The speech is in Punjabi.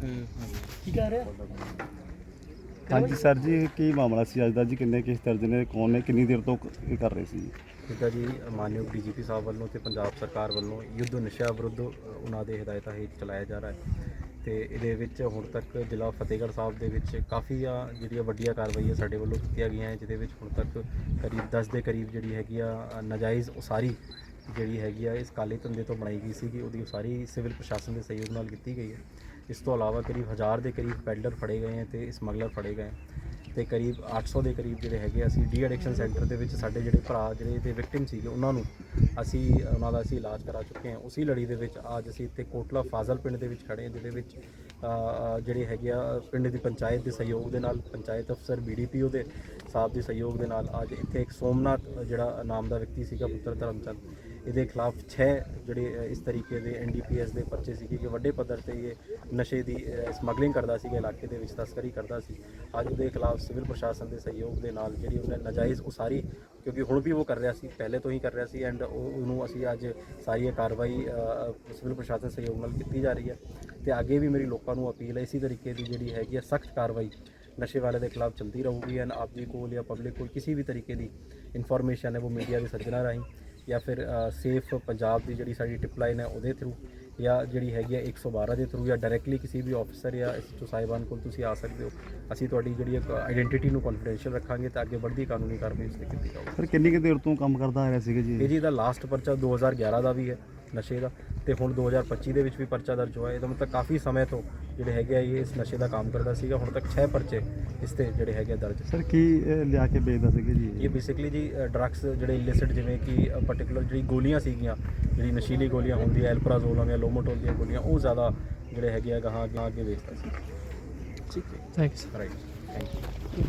ਕੀ ਕਹਿ ਰਿਹਾ? ਹਾਂਜੀ ਸਰ ਜੀ ਕੀ ਮਾਮਲਾ ਸੀ ਅੱਜ ਦਾ ਜੀ? ਕਿੰਨੇ ਕੇਸ ਦਰਜ ਨੇ? ਕੌਣ ਨੇ? ਕਿੰਨੀ ਦੇਰ ਤੋਂ ਇਹ ਕਰ ਰਹੇ ਸੀ? ਜਿੱਦਾਂ ਜੀ ਮਾਨਯੋਗ ਡੀਜੀਪੀ ਸਾਹਿਬ ਵੱਲੋਂ ਤੇ ਪੰਜਾਬ ਸਰਕਾਰ ਵੱਲੋਂ ਯੁੱਧ ਨਸ਼ਾ ਵਿਰੁੱਧ ਉਹਨਾਂ ਦੇ ਹਦਾਇਤਾਂ ਹੇਠ ਚਲਾਇਆ ਜਾ ਰਿਹਾ ਹੈ। ਤੇ ਇਹਦੇ ਵਿੱਚ ਹੁਣ ਤੱਕ ਜ਼ਿਲ੍ਹਾ ਫਤਿਹਗੜ੍ਹ ਸਾਹਿਬ ਦੇ ਵਿੱਚ ਕਾਫੀ ਆ ਜਿਹੜੀਆਂ ਵੱਡੀਆਂ ਕਾਰਵਾਈਆਂ ਸਾਡੇ ਵੱਲੋਂ ਕੀਤੀਆਂ ਗਈਆਂ ਜਿਹਦੇ ਵਿੱਚ ਹੁਣ ਤੱਕ ਕਰੀਬ 10 ਦੇ ਕਰੀਬ ਜਿਹੜੀ ਹੈਗੀ ਆ ਨਾਜਾਇਜ਼ ਉਸਾਰੀ ਜਿਹੜੀ ਹੈਗੀ ਆ ਇਸ ਕਾਲੇ ਧੰਦੇ ਤੋਂ ਬਣਾਈ ਗਈ ਸੀ ਉਹਦੀ ਉਸਾਰੀ ਸਿਵਲ ਪ੍ਰਸ਼ਾਸਨ ਦੇ ਸਹਿਯੋਗ ਨਾਲ ਕੀਤੀ ਗਈ ਹੈ। ਇਸ ਤੋਂ ਇਲਾਵਾ ਕਰੀਬ 1000 ਦੇ ਕਰੀਬ ਪੈਡਲਰ ਫੜੇ ਗਏ ਹੈ ਤੇ ਸਮਗਲਰ ਫੜੇ ਗਏ ਹੈ ਤੇ ਕਰੀਬ 800 ਦੇ ਕਰੀਬ ਜਿਹੜੇ ਹੈਗੇ ਅਸੀਂ ਡੀ ਐਡਿਕਸ਼ਨ ਸੈਂਟਰ ਦੇ ਵਿੱਚ ਸਾਡੇ ਜਿਹੜੇ ਭਰਾ ਜਿਹੜੇ ਇਹਦੇ ਵਿਕਟਿਮ ਸੀਗੇ, ਉਹਨਾਂ ਨੂੰ ਅਸੀਂ ਉਹਨਾਂ ਦਾ ਅਸੀਂ ਇਲਾਜ ਕਰਾ ਚੁੱਕੇ ਹਾਂ। ਉਸੇ ਲੜੀ ਦੇ ਵਿੱਚ ਅੱਜ ਅਸੀਂ ਇੱਥੇ ਕੋਟਲਾ ਫਾਜ਼ਲ ਪਿੰਡ ਦੇ ਵਿੱਚ ਖੜੇ ਹਾਂ, ਜਿਹਦੇ ਵਿੱਚ ਜਿਹੜੇ ਹੈਗੇ ਆ, ਪਿੰਡ ਦੀ ਪੰਚਾਇਤ ਦੇ ਸਹਿਯੋਗ ਦੇ ਨਾਲ ਪੰਚਾਇਤ ਅਫਸਰ ਬੀਡੀਪੀਓ ਦੇ ਸਾਹਿਬ ਦੇ ਸਹਿਯੋਗ ਦੇ ਨਾਲ ਅੱਜ ਇੱਥੇ ਇੱਕ ਸੋਮਨਾਥ ਜਿਹੜਾ ਨਾਮ ਦਾ ਵਿਅਕਤੀ ਸੀਗਾ, ਪੁੱਤਰ ਧਰਮਚੰਦ। ਇਹਦੇ ਖਿਲਾਫ 6 ਜਿਹੜੇ ਇਸ ਤਰੀਕੇ ਦੇ ਐਨਡੀਪੀਐਸ ਦੇ ਪਰਚੇ ਸੀਗੇ ਕਿ ਵੱਡੇ ਪੱਧਰ ਤੇ ਇਹ ਨਸ਼ੇ ਦੀ ਸਮਗਲਿੰਗ ਕਰਦਾ ਸੀਗਾ, ਇਲਾਕੇ ਦੇ ਵਿੱਚ ਤਸਕਰੀ ਕਰਦਾ ਸੀ। ਅੱਜ ਉਹਦੇ ਖਿਲਾਫ ਸਿਵਲ ਪ੍ਰਸ਼ਾਸਨ ਦੇ ਸਹਿਯੋਗ ਦੇ ਨਾਲ ਜਿਹੜੀ ਉਹਨੇ ਨਾਜਾਇਜ਼ ਉਸਾਰੀ, ਕਿਉਂਕਿ ਹੁਣ ਵੀ ਉਹ ਕਰ ਰਿਹਾ ਸੀ, ਪਹਿਲੇ ਤੋਂ ਹੀ ਕਰ ਰਿਹਾ ਸੀ ਐਂਡ ਉਹਨੂੰ ਅਸੀਂ ਅੱਜ ਸਾਰੀ ਇਹ ਕਾਰਵਾਈ ਸਿਵਲ ਪ੍ਰਸ਼ਾਸਨ ਸਹਿਯੋਗ ਨਾਲ ਕੀਤੀ ਜਾ ਰਹੀ ਹੈ ਤੇ ਅੱਗੇ ਵੀ ਮੇਰੀ ਲੋਕਾਂ ਨੂੰ ਅਪੀਲ ਹੈ, ਇਸੇ ਤਰੀਕੇ ਦੀ ਜਿਹੜੀ ਹੈਗੀ ਹੈ ਸਖਤ ਕਾਰਵਾਈ ਨਸ਼ੇ ਵਾਲੇ ਦੇ ਖਿਲਾਫ ਚਲਦੀ ਰਹੂਗੀ ਐਂਡ ਆਪ ਜੀ ਕੋਲ ਜਾਂ ਪਬਲਿਕ ਕੋਲ ਕਿਸੇ ਵੀ ਤਰੀਕੇ ਦੀ ਇਨਫੋਰਮੇਸ਼ਨ ਹੈ, ਉਹ ਮੀਡੀਆ ਦੇ ਸੱਜਣਾ ਰਾਹੀਂ ਜਾਂ ਫਿਰ ਸੇਫ ਪੰਜਾਬ ਦੀ ਜਿਹੜੀ ਸਾਡੀ ਟਿਪ ਲਾਈਨ ਹੈ ਉਹਦੇ ਥਰੂ ਜਾਂ ਜਿਹੜੀ ਹੈਗੀ ਹੈ 112 ਦੇ ਥਰੂ ਜਾਂ ਡਾਇਰੈਕਟਲੀ ਕਿਸੇ ਵੀ ਆਫੀਸਰ ਜਾਂ ਐਸਐਚਓ ਸਾਹਿਬਾਨ ਕੋਲ ਤੁਸੀਂ ਆ ਸਕਦੇ ਹੋ। ਅਸੀਂ ਤੁਹਾਡੀ ਜਿਹੜੀ ਇੱਕ ਆਇਡੈਂਟੀਟੀ ਨੂੰ ਕੌਨਫੀਡੈਂਸ਼ੀਅਲ ਰੱਖਾਂਗੇ ਤਾਂ ਅੱਗੇ ਵੱਧਦੀ ਕਾਨੂੰਨੀ ਕਾਰਵਾਈ ਉਸ ਤੇ ਕੀਤੀ ਜਾਊਗੀ। ਸਰ ਕਿੰਨੀ ਕੁ ਦੇਰ ਤੋਂ ਕੰਮ ਕਰਦਾ ਆ ਰਿਹਾ ਸੀਗਾ ਜੀ ਇਹ? ਜੀ ਦਾ ਲਾਸਟ ਪਰਚਾ 2011 ਦਾ ਵੀ ਹੈ ਨਸ਼ੇ ਦਾ। ਤੇ ਹੁਣ 2025 ਦੇ ਵਿੱਚ ਵੀ ਪਰਚਾ ਦਰਜ ਹੋਇਆ। ਇਹਦਾ ਮਤਲਬ ਕਾਫੀ ਸਮੇਂ ਤੋਂ ਜਿਹੜੇ ਹੈਗੇ ਆ ਇਹ ਇਸ ਨਸ਼ੇ ਦਾ ਕੰਮ ਕਰਦਾ ਸੀਗਾ। ਹੁਣ ਤੱਕ 6 ਪਰਚੇ ਇਸ ਤੇ ਜਿਹੜੇ ਹੈਗੇ ਆ ਦਰਜ। ਸਰ ਕੀ ਲਿਆ ਕੇ ਵੇਚਦਾ ਸੀਗਾ ਜੀ ਇਹ? ਬੇਸਿਕਲੀ ਜੀ ਡਰੱਗਸ ਜਿਹੜੇ ਇਲਿਸਿਟ ਜਿਵੇਂ ਕਿ ਪਾਰਟਿਕੂਲਰ ਜਿਹੜੀ ਗੋਲੀਆਂ ਸੀਗੀਆਂ ਜਿਹੜੀ ਨਸ਼ੀਲੀ ਗੋਲੀਆਂ ਹੁੰਦੀਆਂ ਐਲਪਰਾਜ਼ੋਲ ਹੁੰਦੀਆਂ ਲੋਮੋਟੋਲ ਦੀਆਂ ਗੋਲੀਆਂ ਉਹ ਜ਼ਿਆਦਾ ਜਿਹੜੇ ਹੈਗੇ ਆ ਗਾਹਾਂ ਅੱਗੇ ਵੇਚਦਾ ਸੀ। ਠੀਕ ਹੈ। Thanks right thank you